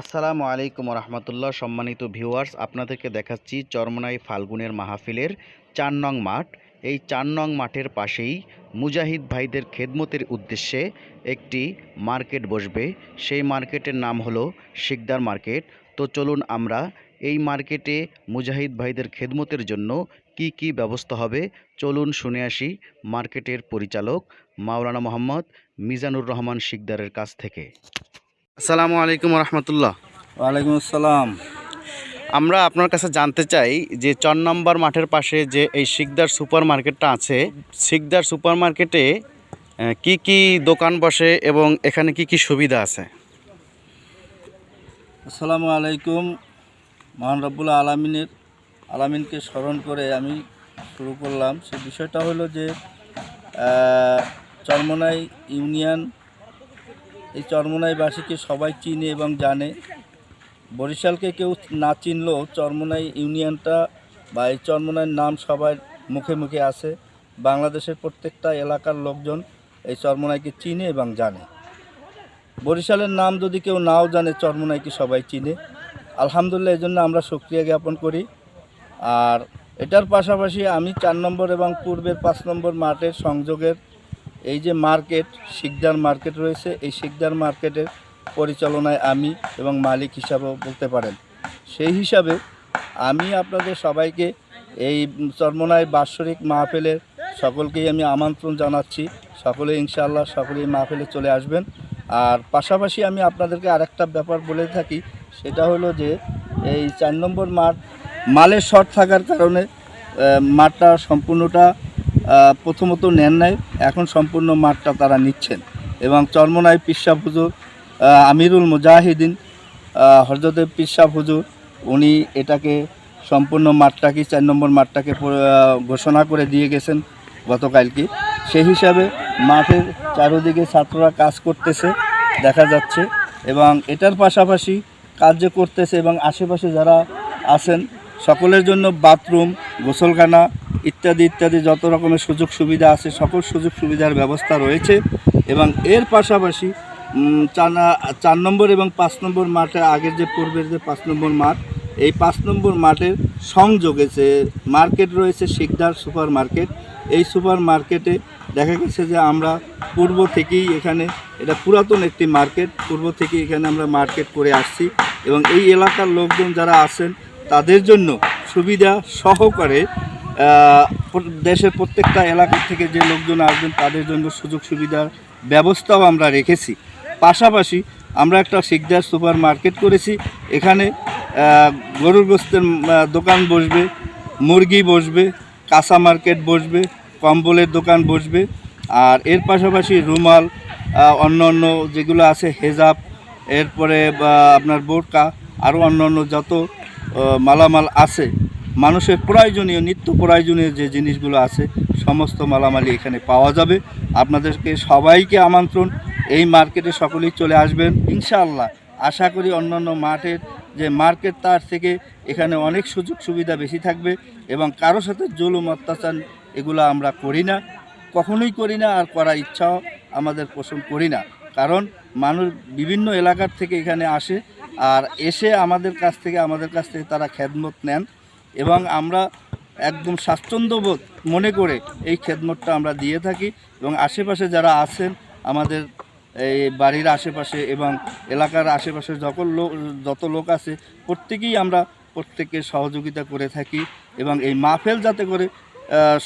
আসসালামু আলাইকুম রহমতুল্লাহ সম্মানিত ভিউয়ার্স, আপনাদেরকে দেখাচ্ছি চরমনাই ফাল্গুনের মাহফিলের চার নং মাঠ। এই চার নং মাঠের পাশেই মুজাহিদ ভাইদের খেদমতের উদ্দেশ্যে একটি মার্কেট বসবে। সেই মার্কেটের নাম হলো শিকদার মার্কেট। তো চলুন আমরা এই মার্কেটে মুজাহিদ ভাইদের খেদমতের জন্য কি কি ব্যবস্থা হবে, চলুন শুনে আসি মার্কেটের পরিচালক মাওলানা মোহাম্মদ মিজানুর রহমান শিকদারের কাছ থেকে। আসসালামু আলাইকুম রহমতুল্লাহ। ওয়ালাইকুম আসসালাম। আমরা আপনার কাছে জানতে চাই যে চার নম্বর মাঠের পাশে যে এই শিকদার সুপার মার্কেটটা আছে শিকদার সুপার মার্কেটে কি কি দোকান বসে এবং এখানে কি কি সুবিধা আছে? আসসালামু আলাইকুম মহান রব্বুল আলমিনের আলামিনকে স্মরণ করে আমি শুরু করলাম। সে বিষয়টা হলো যে চরমনাই ইউনিয়ন এই চরমনাইবাসীকে সবাই চিনে এবং জানে। বরিশালকে কেউ না চিনলেও চরমনাই ইউনিয়নটা বা এই চরমনাইয়ের নাম সবার মুখে মুখে আছে বাংলাদেশের প্রত্যেকটা এলাকার লোকজন এই চরমনাইকে চিনে এবং জানে। বরিশালের নাম যদি কেউ নাও জানে, চরমনাইকে সবাই চিনে। আলহামদুলিল্লাহ, এই জন্য আমরা সক্রিয়া জ্ঞাপন করি। আর এটার পাশাপাশি আমি চার নম্বর এবং পূর্বের পাঁচ নম্বর মাঠের সংযোগের এই যে মার্কেট, শিকদার মার্কেট রয়েছে, এই শিকদার মার্কেটের পরিচালনায় আমি এবং মালিক হিসাবেও বলতে পারেন। সেই হিসাবে আমি আপনাদের সবাইকে এই চরমনায় বাৎসরিক মাহফিলের সকলকেই আমি আমন্ত্রণ জানাচ্ছি। সকলে ইনশাআল্লাহ সকলেই মাহফিলে চলে আসবেন। আর পাশাপাশি আমি আপনাদেরকে আরেকটা ব্যাপার বলে থাকি, সেটা হলো যে এই চার নম্বর মাঠ, মালের শর্ট থাকার কারণে মাঠটা সম্পূর্ণটা প্রথমত নেন নাই, এখন সম্পূর্ণ মাঠটা তারা নিচ্ছেন। এবং চর্মনায় পিসাব হুজুর আমিরুল মুজাহিদিন হরজতে পিসাব হুজুর, উনি এটাকে সম্পূর্ণ মাঠটাকে, চার নম্বর মাঠটাকে ঘোষণা করে দিয়ে গেছেন গতকালকে। সেই হিসাবে মাঠের চারদিকে ছাত্ররা কাজ করতেছে, দেখা যাচ্ছে। এবং এটার পাশাপাশি কাজ করতেছে এবং আশেপাশে যারা আছেন, সকলের জন্য বাথরুম গোসলখানা ইত্যাদি ইত্যাদি যত রকমের সুযোগ সুবিধা আছে সকল সুযোগ সুবিধার ব্যবস্থা রয়েছে এবং এর পাশাপাশি উম, চার না- চার নম্বর এবং পাঁচ নম্বর মাঠে আগের যে পূর্বের যে পাঁচ নম্বর মাঠ এই পাঁচ নম্বর মাঠের সংযোগে যে মার্কেট রয়েছে শিকদার সুপার মার্কেট। এই সুপার মার্কেটে দেখা গেছে যে আমরা পূর্ব থেকেই এখানে এটা পুরাতন একটি মার্কেট পূর্ব থেকে এখানে আমরা মার্কেট করে আসছি এবং এই এলাকার লোকজন যারা আছেন তাদের জন্য সুবিধা সহকারে দেশের প্রত্যেকটা এলাকা থেকে যে লোকজন আসবেন, তাদের জন্য সুযোগ সুবিধার ব্যবস্থাও আমরা রেখেছি। পাশাপাশি আমরা একটা শিকদার সুপার মার্কেট করেছি। এখানে গরুর গোস্তের দোকান বসবে, মুরগি বসবে, কাঁচা মার্কেট বসবে, কম্বলের দোকান বসবে। আর এর পাশাপাশি রুমাল অন্য অন্য যেগুলো আছে, হেজাব, এরপরে আপনার বোরকা, আরও অন্য অন্য যত মালামাল আছে মানুষের প্রয়োজনীয়, নিত্য প্রয়োজনীয় যে জিনিসগুলো আছে, সমস্ত মালামালি এখানে পাওয়া যাবে। আপনাদেরকে সবাইকে আমন্ত্রণ। এই মার্কেটে সকলেই চলে আসবেন, ইনশাআল্লাহ। আশা করি অন্যান্য মাঠের যে মার্কেট, তার থেকে এখানে অনেক সুযোগ সুবিধা বেশি থাকবে এবং কারও সাথে জুলুম, অত্যাচার এগুলো আমরা করি না। কখনোই করি না আর করার ইচ্ছাও আমাদের পোষণ করি না। কারণ মানুষ বিভিন্ন এলাকার থেকে এখানে আসে আর এসে আমাদের কাছ থেকে, আমাদের কাছ থেকে তারা খেদমত নেন। এবং আমরা একদম স্বাচ্ছন্দ্যবোধ মনে করে এই খেদমতটা আমরা দিয়ে থাকি এবং আশেপাশে যারা আছেন আমাদের এই বাড়ির আশেপাশে এবং এলাকার আশেপাশে যত লোক যত লোক আছে, প্রত্যেকেই আমরা প্রত্যেকের সহযোগিতা করে থাকি এবং এই মাহফেল যাতে করে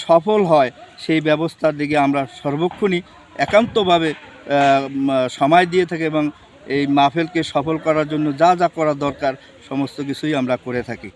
সফল হয়, সেই ব্যবস্থার দিকে আমরা সর্বক্ষণই একান্তভাবে সময় দিয়ে থাকি এবং এই মাহফেলকে সফল করার জন্য যা যা করা দরকার, সমস্ত কিছুই আমরা করে থাকি।